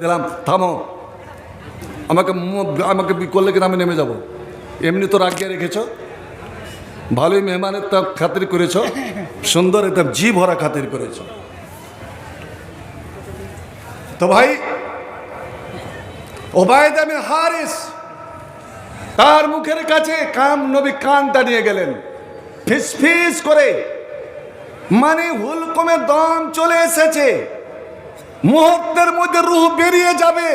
দিলাম থামো। আমাকে আমাকে করলে কিনা আমি নেমে যাব। এমনি তো রাখিয়ে রেখেছ। ভালোই মেহমানের তা খাতির করেছ। সুন্দর একদম জি ভরা খাতির করেছ। তো ভাই, ওবায়দ আমিন হারিস, তার মুখের কাছে কাম নবী কানটা নিয়ে গেলেন। ফিস ফিস করে। মানে হুলকমে দম চলে এসেছে। মুহূর্তের মধ্যে রুহ বেরিয়ে যাবে।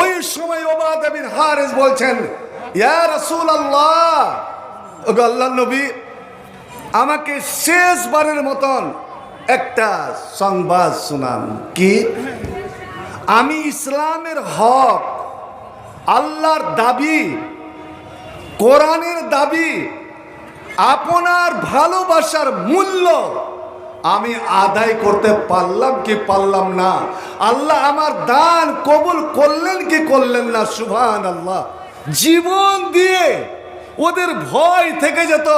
ওই সময় ওবাদ বিন হারিস বলছেন, ইয়া রাসূল আল্লাহ আমাকে শেষবারের মতন একটা সংবাদ শোনান। কি? আমি ইসলামের হক, আল্লাহর দাবি, কোরআনের দাবি, আপনার ভালোবাসার মূল্য আমি আদায় করতে পারলাম কি পারলাম না? আল্লাহ আমার দান কবুল করলেন কি করলেন না? সুভান আল্লাহ জীবন দিয়ে ওদের ভয় থেকে যেত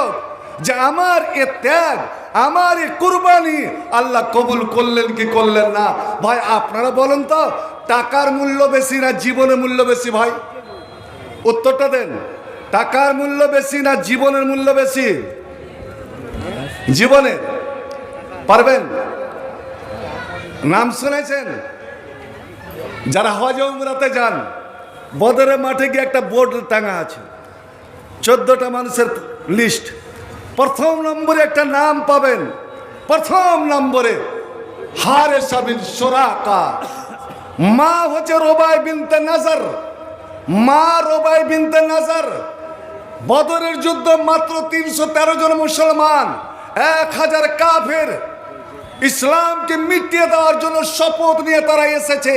যে আমার এ ত্যাগ, আমার এ কুরবানি আল্লাহ কবুল করলেন কি করলেন না? ভাই, আপনারা বলেন তো, টাকার মূল্য বেশি না জীবনের মূল্য বেশি ভাই? উত্তরটা দেন। টাকার মূল্য বেশি না জীবনের মূল্য বেশি? জীবনের। পারবেন? নাম শুনেছেন? যারা হজ উমরাতে যান, বদরের মাঠে গিয়ে একটা বোর্ড টাঙা আছে। চোদ্দটা মানুষের লিস্ট প্রথম নম্বরে একটা নাম পাবেন। প্রথম নম্বরে হারে সাবিন সোরাকা। মা হচ্ছে রোবাই বিনতে নাজার। মা রোবাই বিনতে নাজার। বদরের যুদ্ধ মাত্র তিনশো তেরো জন মুসলমান, এক হাজার কাফের। ইসলামকে মিটিয়ে দেওয়ার জন্য শপথ নিয়ে তারা এসেছে।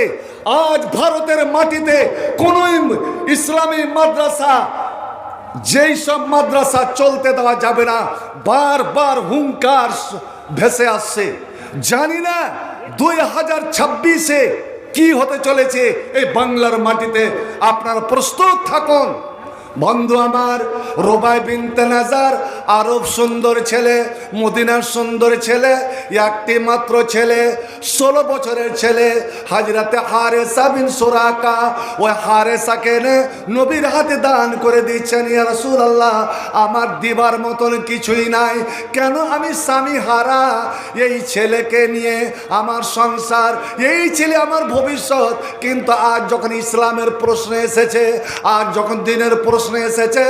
আজ ভারতের মাটিতে কোন ইসলামী মাদ্রাসা, যেই সব মাদ্রাসা চলতে দেওয়া যাবে না, বারবার হুঙ্কার ভেসে আসছে। জানি না দুই হাজার ছাব্বিশে কি হতে চলেছে এই বাংলার মাটিতে। আপনারা প্রস্তুত থাকুন। বন্ধু আমার, রোবাই বিনতে নাজার আরব সুন্দর ছেলে, মদিনার সুন্দর ছেলে, একটি মাত্র ছেলে, ষোলো বছরের ছেলে, হাজরাতে হারেসা বিন সোরাকা। ওই হারেসাকে এনে নবীর হাতে দান করে দিচ্ছেন, ইয়া রাসূল আল্লাহ আমার দিবার মতন কিছুই নাই। কেন আমি স্বামী হারা? এই ছেলেকে নিয়ে আমার সংসার, এই ছেলে আমার ভবিষ্যৎ। কিন্তু আজ যখন ইসলামের প্রশ্ন এসেছে, আজ যখন দিনের প্রশ্ন এসেছে,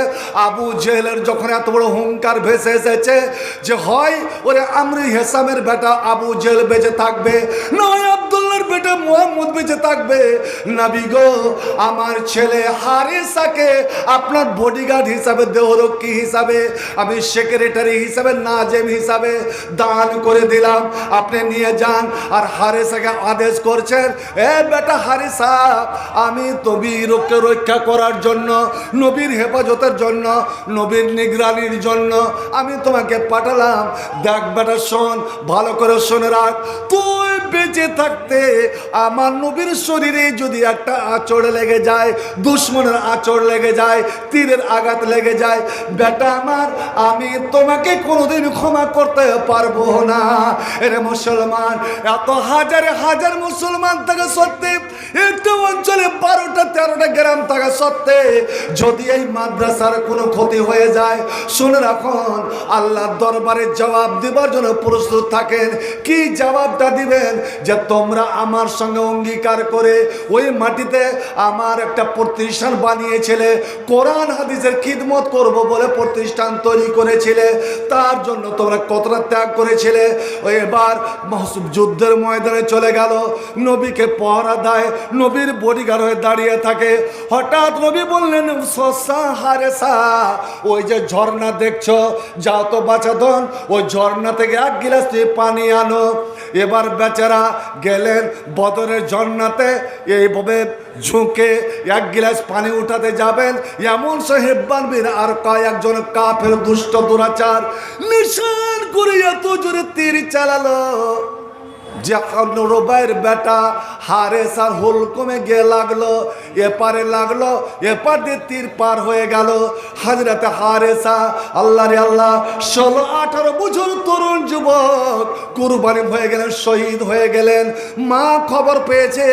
আবু জেহেলের যখন এত বড় হুঙ্কার ভেসে এসেছে যে হয়, ওরে আমরি হেসামের বেটা আবু জেহেল বেঁচে থাকবে, নয় আবদুল্লার বেটা মোহাম্মদ বেঁচে থাকবে। নাবি গো, আমার ছেলে হারিসাকে আপনার বডিগার্ড হিসাবে, দেহরক্ষী হিসাবে, আমি সেক্রেটারি হিসাবে, নাজেম হিসাবে দান করে দিলাম। আপনি নিয়ে যান, আর হারেসাকে আদেশ করছেন, এ বেটা হারিসা, আমি তবিরকে রক্ষা করার জন্য নবীর হেফাজতের জন্য, নবীর নিগরানির জন্য আমি তোমাকে পাঠালাম। দেখ বেটা, শোন, ভালো করে শুনে রাখ। তুই বেঁচে থাকতে আমার নবীর শরীরে যদি একটা আচড় লেগে যায়, দুশ্মনের আচড় লেগে যায়, তীরের আঘাত লেগে যায়, বেটা আমার, আমি তোমাকে কোনোদিন ক্ষমা করতে পারব না। এরে মুসলমান, এত হাজারে হাজার মুসলমান থাকে সত্যি, একটু অঞ্চলে বারোটা, তেরোটা গ্রাম থাকা সত্ত্বে যদি এই মাদ্রাসার কোনো ক্ষতি হয়ে যায়? শুনে রাখুন, আল্লাহর দরবারে জবাব দেবার জন্য প্রস্তুত থাকেন। কি জবাবটা দিবেন? যে তোমরা আমার সঙ্গে অঙ্গীকার করে ওই মাটিতে আমার একটা প্রতিষ্ঠান বানিয়েছিলে, কোরআন হাদিসের খিদমত করব বলে প্রতিষ্ঠান তৈরি করেছিলে, তার জন্য তোমরা কতটা ত্যাগ করেছিলে? এবার যুদ্ধের ময়দানে চলে গেল। নবীকে পহরা দেয় নবীর বডিগার হয়ে দাঁড়িয়ে থাকে। হঠাৎ নবী বললেন সসা হারেসা ওই যে ঝর্ণা দেখছ, যাও তো বাঁচাদন ওই ঝর্ণা থেকে এক গিলাস পানি আনো। এবার বেচারা গেলেন বদরের ঝর্ণাতে, এইভাবে ঝুঁকে এক গিলাস পানি উঠাতে যাবেন। এমন সাহেব বানবেন আর কয়েকজন কাফের দুষ্ট দুরাচার, নিশান করে এত জোরে তীর চালালো। যে রোবাইয়ের বেটা হারেসার হুলকমে গিয়ে লাগল, এপারে লাগল, এপার দিয়ে তীর পার হয়ে গেল। হাজরাতে হারেসা আল্লাহ রে আল্লাহ, ষোলো, আঠারো বছর তরুণ যুবক কুরবানি হয়ে গেলেন, শহীদ হয়ে গেলেন। মা খবর পেয়েছে,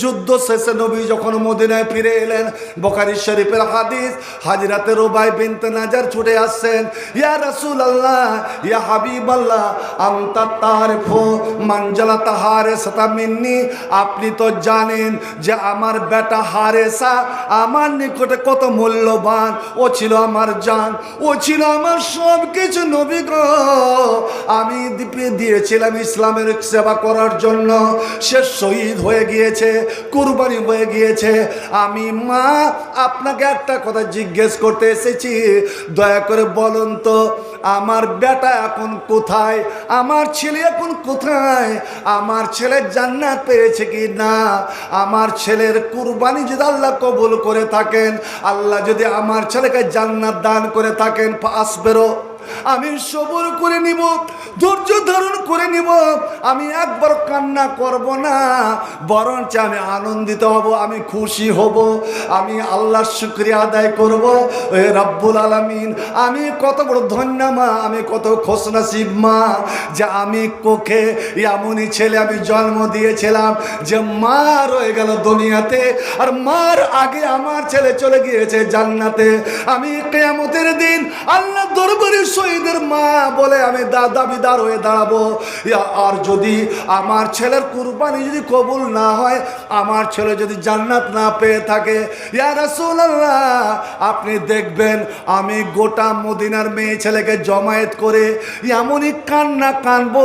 যুদ্ধ শেষে নবী যখন মদিনায় ফিরে এলেন বকারি শরীফের হাদিস হাজরাতে রোবাই বিনতে নাজার ছুটে আসছেন, ইয়া রাসূল আল্লাহ ইয়া হাবিব আল্লাহ আন্তা তারিফু মানজালা তাহারে সাতা মিন্নি, আপনি তো জানেন যে আমার বেটা হারেসা আমার নিকটে কত মূল্যবান, ও ছিল আমার জান, ও ছিল আমার সব কিছু নবী গো। আমি দ্বীপে দিয়েছিলাম ইসলামের সেবা করার জন্য, সে শহীদ হয়ে গিয়েছে, কুরবানি হয়ে গিয়েছে। আমি, মা, আপনাকে একটা কথা জিজ্ঞেস করতে এসেছি, দয়া করে বলুন তো, আমার বেটা এখন কোথায়? আমার ছেলে এখন কোথায়? আমার ছেলের জান্নাত পেয়েছে কি না? আমার ছেলের কুরবানি যদি আল্লাহ কবুল করে থাকেন, আল্লাহ যদি আমার ছেলেকে জান্নাত দান করে থাকেন আসবেরও আমি সবর করে নিব, ধৈর্য ধারণ করে নিব। আমি একবার কান্না করব না, বরঞ্চ আমি আনন্দিত হব, আমি খুশি হব, আমি আল্লাহর শুক্রিয়া আদায় করব। এ রব্বুল আলামিন, আমি কত বড় ধন্য মা, আমি কত খোসনাসিব মা, যে আমি কোখে এমনই ছেলে আমি জন্ম দিয়েছিলাম, যে মা রয়ে গেল দুনিয়াতে, আর মার আগে আমার ছেলে চলে গিয়েছে জান্নাতে। আমি কেয়ামতের দিন আল্লাহ দরবারে শহীদের মা বলে আমি দা, দাবিদার হয়ে দাঁড়াবো। আর যদি আমার ছেলের কুরবানি যদি কবুল না হয়, আমার ছেলে যদি জান্নাত না পেয়ে থাকে, ইয়া রাসূলুল্লাহ, আপনি দেখবেন আমি গোটা মদিনার মেয়ে ছেলেকে জমায়েত করে এমনই কান্না কানবো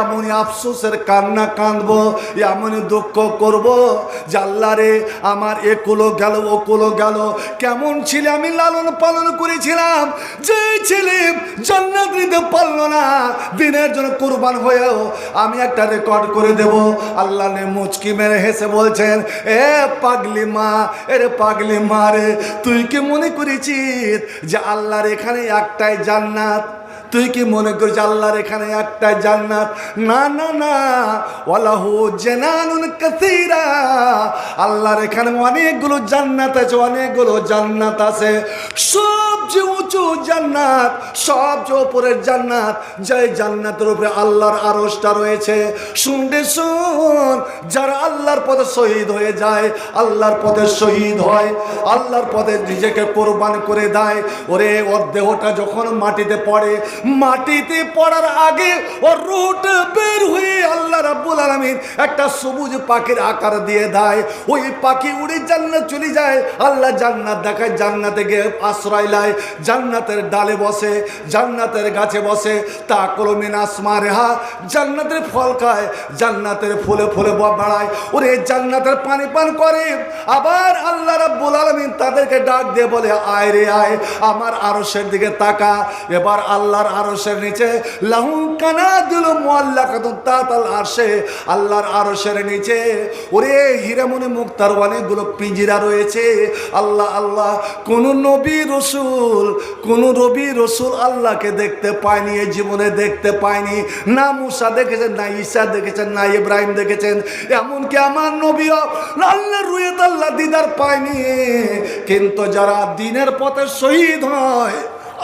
এমনই আফসোসের কান্না কানবো এমনই দুঃখ করব যে আল্লাহ রে, আমার একুলো গেল ওকুলো গেল। কেমন ছিল আমি লালন পালন করেছিলাম, যে ছেলে জান্নাত নিতে পারল না। দিনের জন্য কুরবান হয়েও আমি একটা রেকর্ড করে দেব। আল্লাহ নে মুচকি মেরে হেসে বলছেন, এ পাগলি মা, এরে পাগলি মা রে, তুই কি মনে করেছিস যে আল্লাহর এখানে একটাই জান্নাত? তুই কি মনে করিস আল্লাহর এখানে একটাই জান্নাত? না না না। ওয়ালাহু জানানুন কাসীরা। আল্লাহর এখানে অনেকগুলো জান্নাত আছে, অনেকগুলো জান্নাত আছে। সবচেয়ে জান্নাত সবচেয়ে উপরের জান্নাত যে জান্নাতের উপরে আল্লাহর আরশটা রয়েছে। শুনতে শুন, যারা আল্লাহর পথে শহীদ হয়ে যায়, আল্লাহর পথে শহীদ হয়, আল্লাহর পথে নিজেকে কোরবান করে দেয়, ওরে, ওর দেহটা যখন মাটিতে পড়ে, মাটিতে পড়ার আগে ওর রুহটা বের হয়ে আল্লাহ রাব্বুল আলামিন একটা সবুজ পাখির আকার দিয়ে দেয়। ওই পাখি উড়ে জান্নাত চলে যায়। আল্লাহ জান্নাত দেখায়, জান্নাতে গিয়ে আশ্রয় লায় জান্নাতের ডালে বসে, জান্নাতের গাছে বসে, তা কলমিন আসমা রেহা জান্নাতের ফল খায়, জান্নাতের ফুলে ফুলে বাড়ায়। ওরে জান্নাতের পানি পান করে, আবার আল্লাহ রাব্বুল আলামিন তাদেরকে ডাক দিয়ে বলে, আয় রে আয়, আমার আরশের দিকে তাকা। এবার আল্লাহর আরশের নিচে, লাহু কানাদুল মুআল্লাকাতুন তাতাল আরশে। আল্লাহর আরশের নিচে, ওরে হিরামনি মুক্তার অনেকগুলো পিঞ্জিরা রয়েছে। আল্লাহ আল্লাহ, কোন নবী রসুল কোন রবি রসুল আল্লাহকে দেখতে পায়নি এই জীবনে দেখতে পায়নি। না মুসা দেখেছেন, না ঈশা দেখেছেন, না ইব্রাহিম দেখেছেন। এমনকি আমার নবীও আল্লাহ রুয়েত আল্লাহ দিদার পায়নি। কিন্তু যারা দিনের পথে শহীদ হয়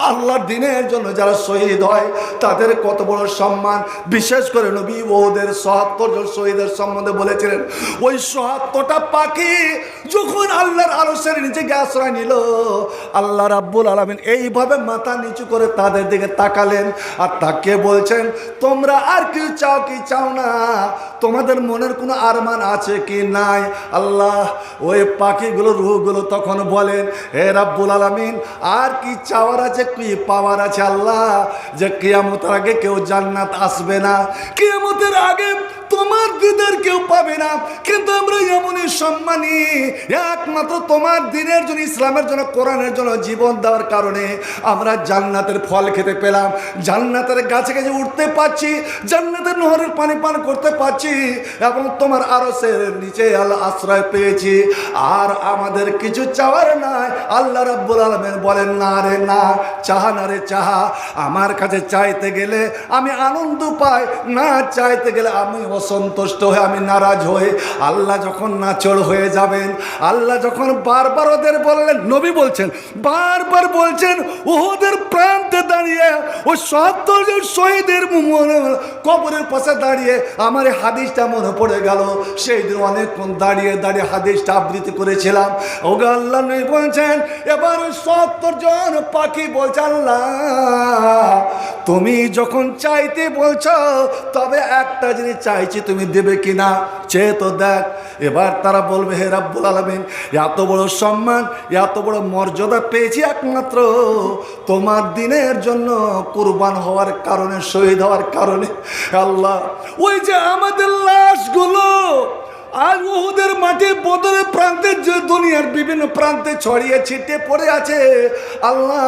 আল্লাহর দিনের জন্য যারা শহীদ হয়, তাদের কত বড় সম্মান। বিশেষ করে নবী ওদের সহাত্তর জন শহীদের সম্বন্ধে বলেছিলেন, ওই সহাত্তরটা পাখি যখন আল্লাহর আলসের নিচে আশ্রয় নিল, আল্লাহ রাব্বুল আলমিন এইভাবে মাথা নিচু করে তাদের দিকে তাকালেন আর তাকে বলছেন, তোমরা আর কি চাও কি চাও না? তোমাদের মনের কোনো আরমান আছে কি নাই? আল্লাহ ওই পাখিগুলো রুহগুলো তখন বলেন, হে রাব্বুল আলামিন, আর কি চাওয়ার আছে কি পাওয়ার আছে আল্লাহ? যে কেয়ামতের আগে কেউ জান্নাত আসবে না। কেয়ামতের আগে তোমার দিদার কেউ পাবে না। কিন্তু আমরা এমনই সম্মানী। একমাত্র তোমার দিনের জন্য, ইসলামের জন্য, কোরআনের জন্য জীবন দেওয়ার কারণে আমরা জান্নাতের ফল খেতে পেলাম। জান্নাতের গাছে গাছে উঠতে পারছি জান্নাতের নহরের পানি পান করতে পারছি, এবং তোমার আরসের নিচে আল্লাহ আশ্রয় পেয়েছি। আর আমাদের কিছু চাওয়ার নাই। আল্লাহ রাব্বুল আলমেন বলেন, না রে, না, চাহা না রে, চাহা। আমার কাছে চাইতে গেলে আমি আনন্দ পাই, না চাইতে গেলে আমি অসন্তুষ্ট হয়ে আমি নারাজ হয়ে আল্লাহ যখন নাচড় হয়ে যাবেন, আল্লাহ যখন বারবার ওদের বললেন, নবী বলছেন, বারবার বলছেন ওদের প্রান্তে দাঁড়িয়ে, ও সত্তর জন শহীদের কবরের পাশে দাঁড়িয়ে, আমার হাদিসটা মনে পড়ে গেল। সেই দিন অনেকক্ষণ দাঁড়িয়ে দাঁড়িয়ে হাদিসটা আবৃত্তি করেছিলাম। ওগা আল্লাহ নবী বলছেন, এবার সত্তর জন পাখি বলছে, আল্লাহ, তুমি যখন চাইতে বলছো, তবে একটা জিনিস চাইছি তুমি দেবে কিনা, চেয়ে তো দেখ। এবার তারা বলবে, হে রাব্বুল আলমিন, এত বড় সম্মান, এত বড় মর্যাদা পেয়েছি একমাত্র। তোমার দিনের জন্য কুরবান হওয়ার কারণে, শহীদ হওয়ার কারণে। আল্লাহ, ওই যে আমাদের লাশগুলো আর ওদের মাঠে বদরের প্রান্তে যে দুনিয়ার বিভিন্ন প্রান্তে ছড়িয়ে ছিটে পড়ে আছে। আল্লাহ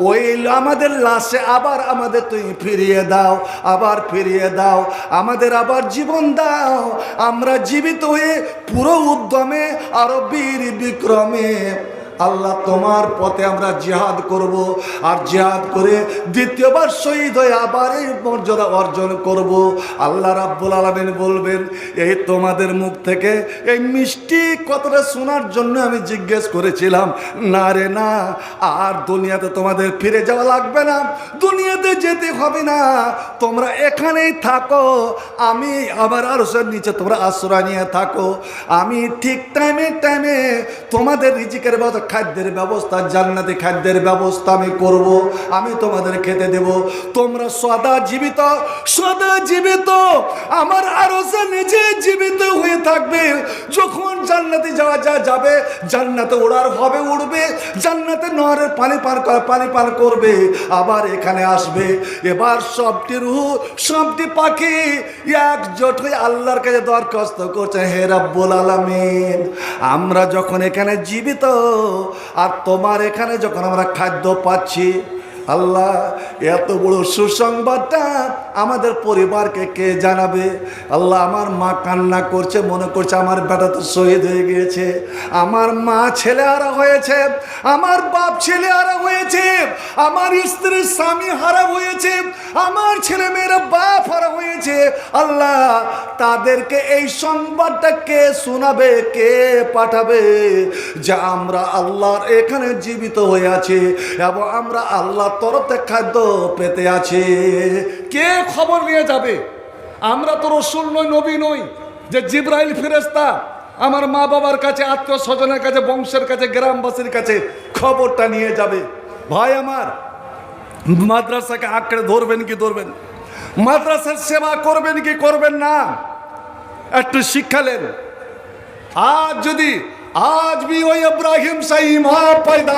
ওই আমাদের লাশে আবার আমাদের তুমি ফিরিয়ে দাও, আবার ফিরিয়ে দাও। আমাদের আবার জীবন দাও। আমরা জীবিত হয়ে পুরো উদ্যমে আরও বীর বিক্রমে আল্লাহ তোমার পথে আমরা জিহাদ করব আর জিহাদ করে দ্বিতীয়বার শহীদ হয়ে আবার এই মর্যাদা অর্জন করব। আল্লাহ রাব্বুল আলমিন বলবেন, এই তোমাদের মুখ থেকে এই মিষ্টি কথাটা শোনার জন্য আমি জিজ্ঞেস করেছিলাম, না রে, না, আর দুনিয়াতে তোমাদের ফিরে যাওয়া লাগবে না, দুনিয়াতে যেতে হবে না, তোমরা এখানেই থাকো, আমি আবার আরসের নিচে তোমরা আশ্রয় নিয়ে থাকো, আমি ঠিক টাইমে টাইমে তোমাদের রিজিকের ব্যবস্থা খাদ্যের ব্যবস্থা, জান্নাতি খাদ্যের ব্যবস্থা আমি করব, আমি তোমাদের খেতে দেব। তোমরা সদা জীবিত সদা জীবিত, আমার আরসে নিজে জীবিত হয়ে থাকবে। যখন জান্নাতে যাওয়া যা যাবে, জান্নাতে ওড়ার হবে উড়বে, জান্নাতে নহরের পানি পান পানি পান করবে, আবার এখানে আসবে। এবার সবটি রুহ, সবটি পাখি একজোট হয়ে আল্লাহর কাছে দরখাস্ত করছে, হে রাব্বুল আমরা যখন এখানে জীবিত আর তোমার এখানে যখন আমরা খাদ্য পাচ্ছি আল্লাহ এত বড় সুসংবাদটা আমাদের পরিবারকে কে জানাবে? আল্লাহ আমার মা কান্না করছে, মনে করছে আমার বেটা তো শহীদ হয়ে গিয়েছে। আমার মা ছেলে হারা হয়েছে, আমার বাপ ছেলে হারা হয়েছে, আমার স্ত্রী স্বামী হারা হয়েছে, আমার ছেলে মেয়েরা বাপ হারা হয়েছে। আল্লাহ তাদেরকে এই সংবাদটা কে শোনাবে, কে পাঠাবে? যে আমরা আল্লাহর এখানে জীবিত হয়ে আছি এবং আমরা আল্লাহ তরফে খাদ্য পেতে আছি। কে খবর নিয়ে যাবে? আমরা তো রসুল নই, নবী নই, যে জিব্রাইল ফেরেস্তা আমার মা বাবার কাছে, আত্মীয় স্বজনের কাছে, বংশের কাছে, গ্রামবাসীর কাছে খবরটা নিয়ে যাবে। ভাই আমার, মাদ্রাসাকে আঁকড়ে ধরবেন কি ধরবেন? মাদ্রাসার সেবা করবেন কি করবেন না? একটু শিক্ষালেন আজ যদি, আজ বি হই ইব্রাহিম সাইমা ایمان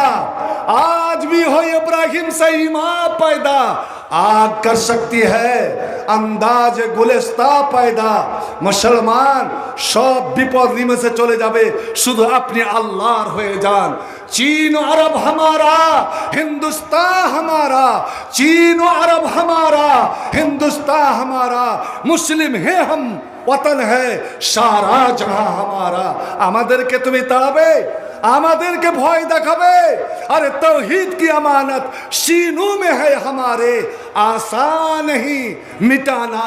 আজ বি হই ہو সাইমা سے आग कर सकती है अंदाज गुलिस्ता पैदा মুসলমান সব বিপদ নিমেষে চলে যাবে শুধু আপনি আল্লাহর হয়ে যান चीन अरब हमारा हिंदुस्तान हमारा चीन अरब हमारा हिंदुस्तान हमारा मुस्लिम है हम वतन है सारा जहां हमारा আমাদেরকে তুমি তাড়াবে আমাদেরকে ভয় দেখাবে अरे तौहीद की अमानत सीनों में है हमारे आसान नहीं मिटाना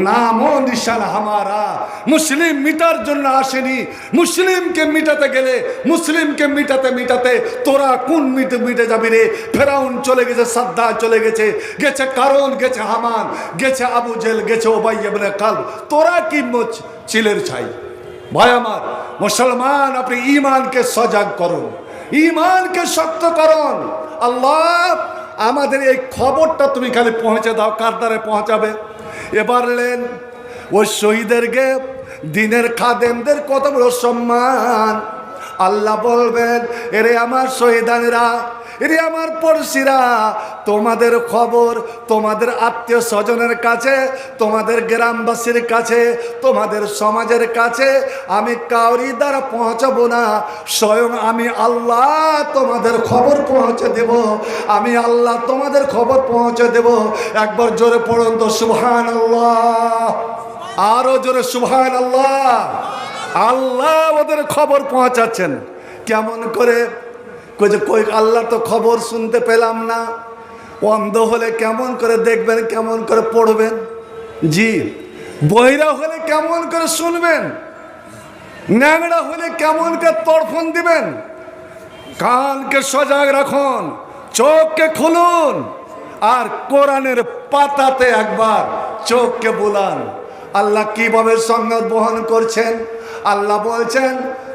नामो निशान हमारा মুসলিম মিটার জন্য আসেনি মুসলিমকে মিটাতে গেলে মুসলিমকে মিটাতে মিটাতে তোরা কোন মিটে মিটে যাবি রে ফেরাউন চলে গেছে সাদ্দা চলে গেছে গেছে কারণ গেছে হামান গেছে আবু জেল গেছে ওবাই ইবনে কাল তোরা কি মোচ চিলের ছাই ভাই আমার মুসলমান, আপনি ইমানকে সজাগ করুন। ইমানকে শক্ত করুন। আল্লাহ, আমাদের এই খবরটা তুমি খালি পৌঁছে দাও, কার দ্বারে পৌঁছাবে? এবার লেন ওই শহীদেরকে দিনের খাদেমদের কত বড় সম্মান। আল্লাহ বলবেন, এরে আমার শহীদানেরা এরে আমার পড়শিরা, তোমাদের খবর, তোমাদের আত্মীয় স্বজনের কাছে, তোমাদের গ্রামবাসীর কাছে, তোমাদের সমাজের কাছে আমি কাউরি দ্বারা পৌঁছাবো না। স্বয়ং আমি আল্লাহ তোমাদের খবর পৌঁছে দেব। আমি আল্লাহ তোমাদের খবর পৌঁছে দেব। একবার জোরে পড়ুন তো সুবহান আল্লাহ আরও জোরে সুবহান আল্লাহ আল্লাহ ওদের খবর পৌঁছাচ্ছেন। কেমন করে? কই যে, কই আল্লাহ তো খবর শুনতে পেলাম না। অন্ধ হলে কেমন করে দেখবেন, কেমন করে পড়বেন? জি, বহিরা হলে কেমন করে শুনবেন? ন্যাংরা হলে কেমন করে তড়ফন দিবেন? কানকে সজাগ রাখুন, চোখকে খুলুন, আর কোরআনের পাতাতে একবার চোখকে বুলান। আল্লাহ কীভাবে সঙ্গত বহন করছেন? আল্লাহ বলছেন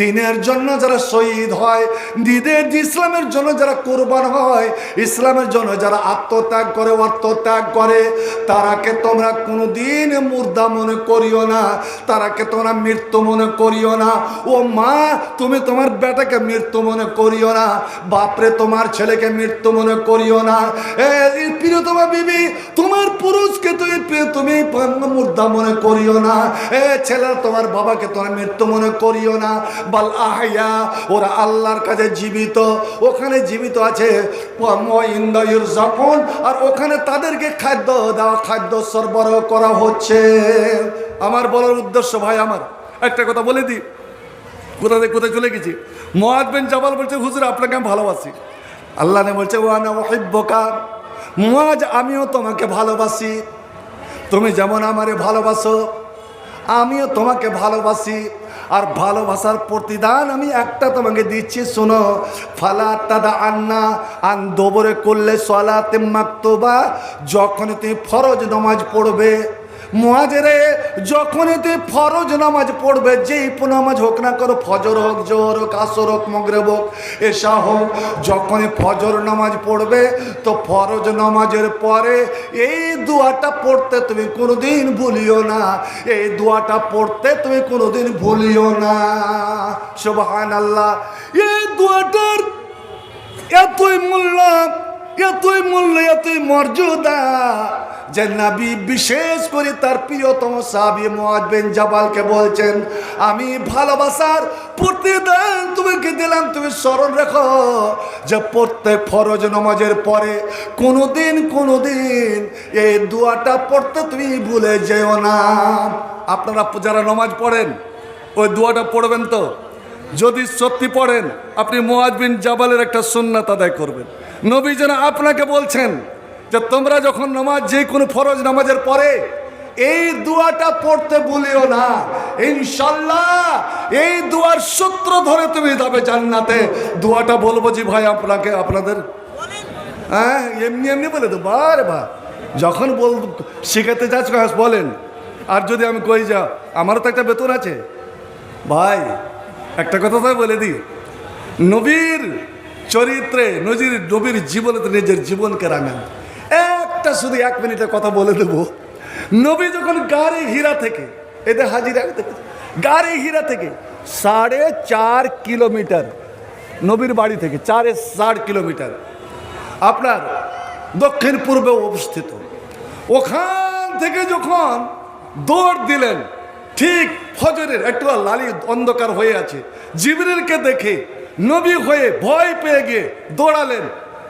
দিনের জন্য যারা শহীদ হয়, দিদের ইসলামের জন্য যারা কোরবান হয়, ইসলামের জন্য যারা আত্মত্যাগ করে আত্মত্যাগ করে তারাকে তোমরা কোনো দিন মুর্দা মনে করিও না তারাকে তোমরা মৃত্যু মনে করিও না। ও মা, তুমি তোমার বেটাকে মৃত্যু মনে করিও না, বাপরে তোমার ছেলেকে মৃত্যু মনে করিও না। প্রিয়তমা বিবি, তোমার পুরুষকে তুমি তুমি মুর্দা মনে করিও না। এ ছেলে তোমার বাবাকে তোমার মৃত্যু মনে করিও না। বাল আহাইয়া ওরা আল্লাহর কাছে জীবিত। ওখানে জীবিত আছে যখন আর ওখানে তাদেরকে খাদ্য দেওয়া, খাদ্য সরবরাহ করা হচ্ছে। আমার বলার উদ্দেশ্য ভাই আমার, একটা কথা বলে দিই। কোথা থেকে, কোথায় চলে গেছি? বিন জাবাল বলছে, হুজুর, আপনাকে আমি ভালোবাসি। আল্লাহ নে বলছে ওয়ানা ওহিব্বকা মহাজ আমিও তোমাকে ভালোবাসি। তুমি যেমন আমারে ভালোবাসো, আমিও তোমাকে ভালোবাসি। আর ভালোবাসার প্রতিদান আমি একটা তোমাকে দিচ্ছি, শোনো। ফালা তাদা আন্না, আন দোবরে করলে সলাতে মাক্তবা, যখন তুমি ফরজ নমাজ পড়বে। মহাজেরে যখন এতে ফরজ নামাজ পড়বে, যেই নামাজ হোক না করো ফজর হোক জোর হোক, আসর হোক, মগরেব হোক এসা হোক, যখন ফজর নামাজ পড়বে, তো ফরজ নামাজের পরে এই দোয়াটা পড়তে তুমি কোনোদিন ভুলিও না, এই দোয়াটা পড়তে তুমি কোনোদিন ভুলিও না। সুবহান আল্লাহ এই দোয়াটার এতই মূল্য এতই মূল্য, এতই মর্যাদা যে নাবি বিশেষ করে তার প্রিয়তম সাবি মোয়াজ বিন জাবালকে বলছেন, আমি ভালোবাসার প্রতিদান তোমাকে দিলাম, তুমি স্মরণ রেখো যে প্রত্যেক ফরজ নামাজের পরে কোনোদিন কোনোদিন এই দোয়াটা পড়তে তুমি ভুলে যেও না। আপনারা যারা নমাজ পড়েন, ওই দোয়াটা পড়বেন তো? যদি সত্যি পড়েন, আপনি মোয়াজ বিন জাবালের একটা সুন্নাত আদায় করবেন। নবী যেন আপনাকে বলছেন যে তোমরা যখন নামাজ, যে কোনো ফরজ নামাজের পরে এই দুয়াটা পড়তে ভুলিও না। ইনশাল্লাহ এই দুয়ার সূত্র ধরে তুমি যাবে জান্নাতে। দুয়াটা বলব জি ভাই, আপনাকে, আপনাদের হ্যাঁ এমনি এমনি বলে তো বারে বা, যখন বল, শিখাতে যাচ্ছ বলেন। আর যদি আমি কই যা, আমারও তো একটা বেতন আছে। ভাই, একটা কথা তো বলে দিই। নবীর চরিত্রে নজির নবীর জীবনে নিজের জীবনকে রাঙান। একটা শুধু এক মিনিটের কথা বলে দেবো। নবী যখন গাড়ি হীরা থেকে এদের হাজিরা গাড়ি হীরা থেকে সাড়ে চার কিলোমিটার, নবীর বাড়ি থেকে চারে ষাট কিলোমিটার আপনার দক্ষিণ পূর্বে অবস্থিত। ওখান থেকে যখন দৌড় দিলেন, ঠিক ফজরের একটু লালি অন্ধকার হয়ে আছে, জিবরিলকে দেখে নবী হয়ে ভয় পেয়ে গিয়ে দৌড়ালেন।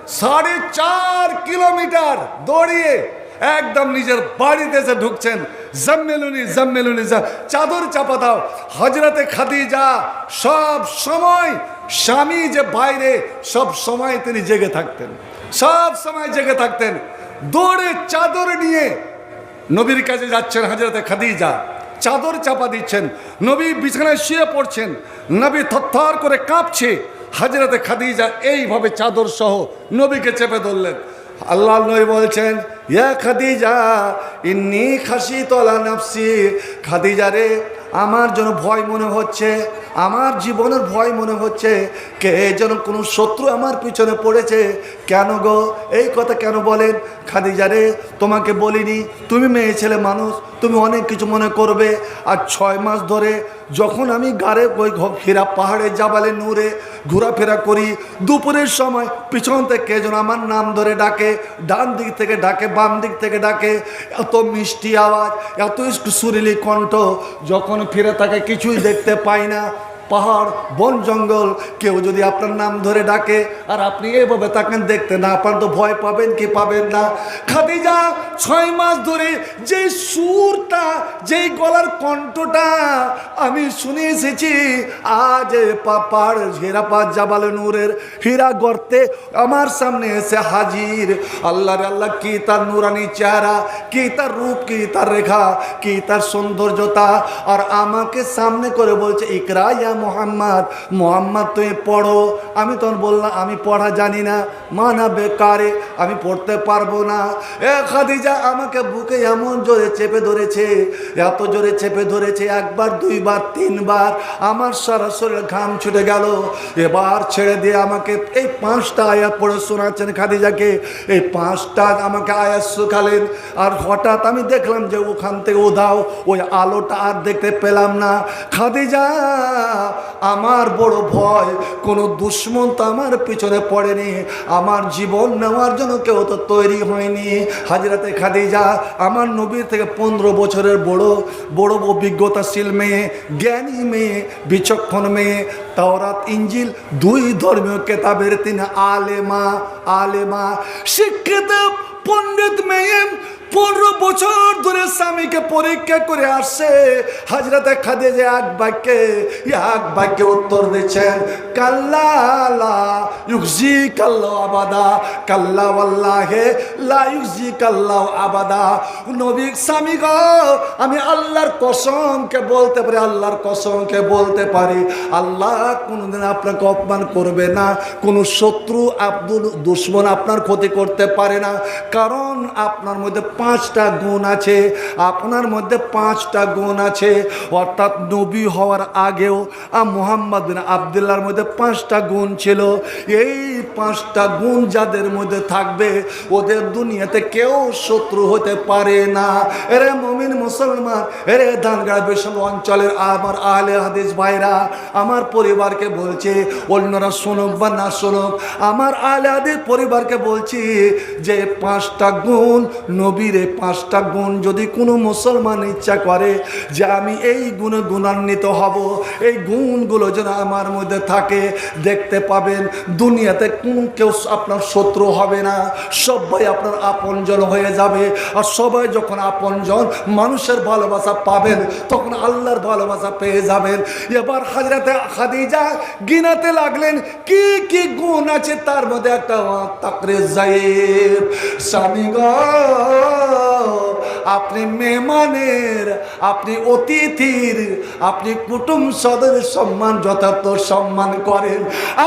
সাড়ে চার কিলোমিটার দৌড়িয়ে একদম নিজের বাড়িতে এসে ঢুকছেন। জম্মেলুনি জম্মেলুনি, যা- চাদর চাপা দাও। হজরতে খাদিজা সব সময়, স্বামী যে বাইরে, সব সময় তিনি জেগে থাকতেন। সব সময় জেগে থাকতেন। দৌড়ে চাদর নিয়ে নবীর কাছে যাচ্ছেন হাজরতে খাদিজা। চাদর চাপা দিচ্ছেন। নবী বিছানায় শুয়ে পড়ছেন। নবী থরথর করে কাঁপছে। হাজরতে খাদিজা এইভাবে চাদর সহ নবীকে চেপে ধরলেন। আল্লাহ নবী বলছেন, ইয়া খাদিজা, ইন্নি খাসি তোলা নাফসি। খাদিজা রে, আমার যেন ভয় মনে হচ্ছে, আমার জীবনের ভয় মনে হচ্ছে, কে যেন কোনো শত্রু আমার পিছনে পড়েছে। কেন গো? এই কথা কেন বলেন? খাদিজা রে, তোমাকে বলিনি, তুমি মেয়ে ছেলে মানুষ, তুমি অনেক কিছু মনে করবে। আর ছয় মাস ধরে যখন আমি গাড়ে ওই ঘেরা পাহাড়ে, জাবালে, নূরে ঘোরাফেরা করি, দুপুরের সময় পিছন থেকে যেন আমার নাম ধরে ডাকে, ডান দিক থেকে ডাকে, বাম দিক থেকে ডাকে, এত মিষ্টি আওয়াজ, এত সুরিলি কণ্ঠ, যখন ফিরে তাকে কিছুই দেখতে পাই না পাহাড়, বন জঙ্গল, কেউ যদি আপনার নাম ধরে ডাকে আর আপনি এভাবে তাকে দেখতে না পান, তো ভয় পাবেন কি পাবেন না? খাদিজা, ছয় মাস ধরে যে সুরটা, যেই গলার কণ্ঠটা আমি শুনে এসেছি, আজ পাপার হেরাপাত জাবালে নূরের হীরা গর্তে আমার সামনে এসে হাজির। আল্লাহ আল্লাহ, কি তার নুরানি চেহারা, কি তার রূপ, কি তার রেখা, কি তার সৌন্দর্যতা, আর আমাকে সামনে করে বলছে, ইকরা ইয়া মোহাম্মদ মোহাম্মদ তুমি পড়ো। আমি তখন বললাম, আমি পড়া জানি না। মানা বেকারে, আমি পড়তে পারব না। এ খাদিজা আমাকে বুকে এমন জোরে চেপে ধরেছে, এত জোরে চেপে ধরেছে, একবার, দুইবার, তিনবার, আমার সারা শরীর ঘাম ছুটে গেল। এবার ছেড়ে দিয়ে আমাকে এই পাঁচটা আয়াত পড়ে শোনাচ্ছেন খাদিজাকে। এই পাঁচটা আমাকে আয়াত শুকালেন। আর হঠাৎ আমি দেখলাম যে ওখান থেকে উধাও, ওই আলোটা আর দেখতে পেলাম না। খাদিজা! আমার বড় ভয়, কোনো দুশ্মন তো আমার পিছনে পড়েনি। আমার জীবন নেওয়ার জন্য কেউ তো তৈরি হয়নি। হাজরাতে খাদিজা, আমার নবীর থেকে পনেরো বছরের বড় বড় অভিজ্ঞতাশীল মেয়ে, জ্ঞানী মেয়ে, বিচক্ষণ মেয়ে। তাওরাত, ইঞ্জিল, দুই ধর্মীয় কেতাবের তিনি আলেমা আলেমা। শিক্ষিত পণ্ডিত মেয়ে পনেরো বছর ধরে স্বামীকে পরীক্ষা করে আসছে। হাজরাতে খাদে যে এক বাক্যে এক বাক্যে উত্তর দিচ্ছেন কাল্লা লা ইউজি কাল্লা আবাদা, কাল্লা ওয়াল্লাহে লা ইউজি কাল্লা আবাদা। নবী, স্বামী গো, আমি আল্লাহর কসমকে বলতে পারি, আল্লাহর কসমকে বলতে পারি। আল্লাহ কোনোদিন আপনাকে অপমান করবে না, কোনো শত্রু, আব্দুল, দুশ্মন আপনার ক্ষতি করতে পারে না। কারণ আপনার মধ্যে পাঁচটা গুণ আছে, আপনার মধ্যে পাঁচটা গুণ আছে। অর্থাৎ নবী হওয়ার আগেও মোহাম্মদ আবদুল্লার মধ্যে পাঁচটা গুণ ছিল। এই পাঁচটা গুণ যাদের মধ্যে থাকবে, ওদের দুনিয়াতে কেউ শত্রু হতে পারে না। এরে মমিন মুসলমান, এরে ধানগড়া বিশ্ব অঞ্চলের আমার আহলে হাদিস ভাইরা, আমার পরিবারকে বলছে, অন্যরা শুনুক বা না শুনুক, আমার আহলে হাদিস পরিবারকে বলছি যে পাঁচটা গুণ নবীর পাঁচটা গুণ যদি কোনো মুসলমান ইচ্ছা করে যে আমি এই গুণে গুণান্বিত হব, এই গুণগুলো যেন আমার মধ্যে থাকে, দেখতে পাবেন দুনিয়াতে কোন কেউ আপনার শত্রু হবে না। সবাই আপনার আপনজন হয়ে যাবে। আর সবাই যখন আপনজন, মানুষের ভালোবাসা পাবেন, তখন আল্লাহর ভালোবাসা পেয়ে যাবেন। এবার হাজরাতে খাদিজা গিনাতে লাগলেন, কি কি গুণ আছে? তার মধ্যে একটা তাকরে জায়েব স্বামী গো! আপনি মেহমানের আপনি অতিথির আপনি কুটুম সদের সম্মান যথার্থ সম্মান করেন।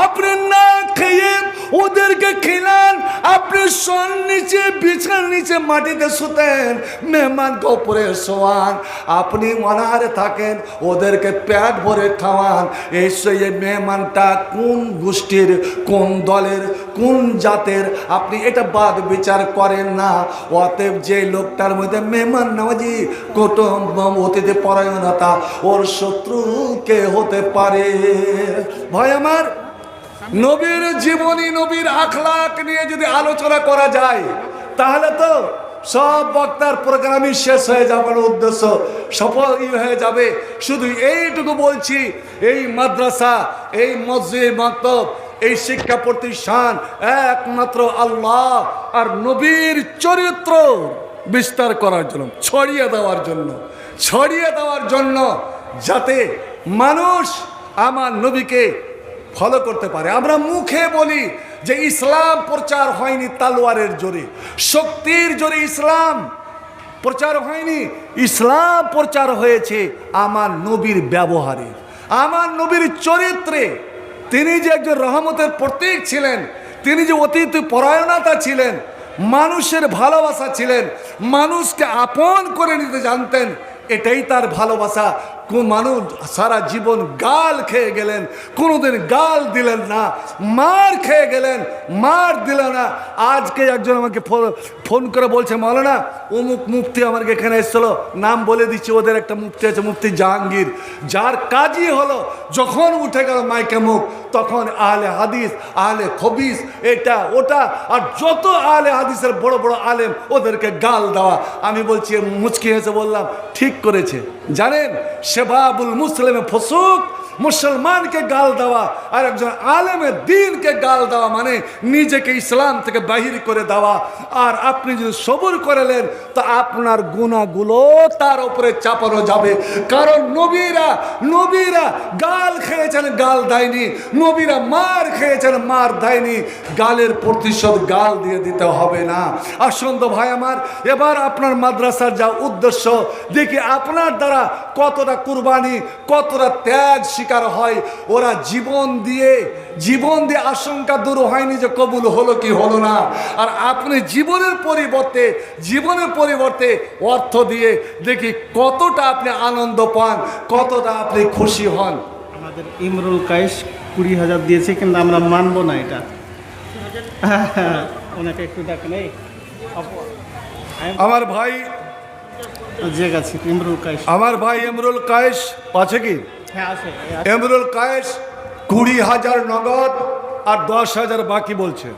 আপনি না খেয়ে ওদেরকে খেলান, আপনি সন নিচে, বিছান নিচে মাটিতে শুতেন মেহমানকে ওপরে শোয়ান। আপনি অনাহারে থাকেন, ওদেরকে পেট ভরে খাওয়ান। এই সেই মেহমানটা কোন গোষ্ঠীর, কোন দলের, কোন জাতের? আপনি এটা বাদ বিচার করেন না। অতএব যে লোকটার মধ্যে মেহমান নামাজি, কুটুম অতিথি পরায়ণতা, ওর শত্রু কে হতে পারে? ভয় আমার। নবীর জীবনী, নবীর আখলাক নিয়ে যদি আলোচনা করা যায়, তাহলে তো সব বক্তার প্রোগ্রামই শেষ হয়ে যাবার উদ্দেশ্য সফল হয়ে যাবে। শুধু এইটুকু বলছি, এই মাদ্রাসা, এই মসজিদ মাতব এই শিক্ষা প্রতিষ্ঠান একমাত্র আল্লাহ আর নবীর চরিত্র বিস্তার করার জন্য, ছড়িয়ে দেওয়ার জন্য, ছড়িয়ে দেওয়ার জন্য যাতে মানুষ আমার নবীকে ফলো করতে পারে। আমরা মুখে বলি যে ইসলাম প্রচার হয়নি তালোয়ারের জোরে, শক্তির জোরে ইসলাম প্রচার হয়নি। ইসলাম প্রচার হয়েছে আমার নবীর ব্যবহারে, আমার নবীর চরিত্রে। তিনি যে একজন রহমতের প্রতীক ছিলেন, তিনি যে অতীত পরায়ণতা ছিলেন, মানুষের ভালোবাসা ছিলেন, মানুষকে আপন করে নিতে জানতেন, এটাই তার ভালোবাসা। মানুষ সারা জীবন গাল খেয়ে গেলেন, কোনোদিন গাল দিলেন না, মার খেয়ে গেলেন, মার দিল না। আজকে একজন আমাকে ফোন করে বলছে মৌলানা অমুক মুফতি আমাকে এখানে এসেছিল, নাম বলে দিচ্ছি, ওদের একটা মুফতি আছে, মুফতি জাহাঙ্গীর। যার কাজই হলো, যখন উঠে গেল মাইকে মুখ, তখন আহলে হাদিস, আহলে খবিস, এটা, ওটা, আর যত আহলে হাদিসের বড় বড় আলেম, ওদেরকে গাল দেওয়া। আমি বলছি, মুচকি হেসে বললাম, ঠিক করেছে। জানেন সেবাবুল মুসলিমে ফসুক মুসলমানকে গাল দেওয়া আর একজন আলেমের দিনকে গাল দেওয়া মানে নিজেকে ইসলাম থেকে বাহির করে দেওয়া। আর আপনি যদি সবুর করেলেন তো আপনার গুণাগুলো তার উপরে চাপানো যাবে। কারণ নবীরা নবীরা গাল খেয়েছেন, গাল দেয়নি। নবীরা মার খেয়েছেন, মার দেয়নি। গালের প্রতিশোধ গাল দিয়ে দিতে হবে না। আসুন তো ভাই আমার, এবার আপনার মাদ্রাসার যা উদ্দেশ্য, দেখি আপনার দ্বারা কতটা কুরবানি, কতটা ত্যাগ শিকার হয় ওরা জীবন দিয়ে জীবন দিয়ে আশঙ্কা দূর হয়নি যে কবুল হলো কি হলো না। আর আপনি জীবনের পরিবর্তে জীবনের পরিবর্তে অর্থ দিয়ে দেখি কতটা আপনি আনন্দ পান কতটা আপনি খুশি হন। আমাদের ইমরুল কায়েস কুড়ি হাজার দিয়েছে কিন্তু আমরা মানবো না এটা। ওনাকে একটু এই। আমার ভাই ইমরুল আমার ভাই এমরুল কায়েস আছে কি? এমরুল কায়েস কুড়ি হাজার নগদ আর দশ হাজার বাকি বলছে।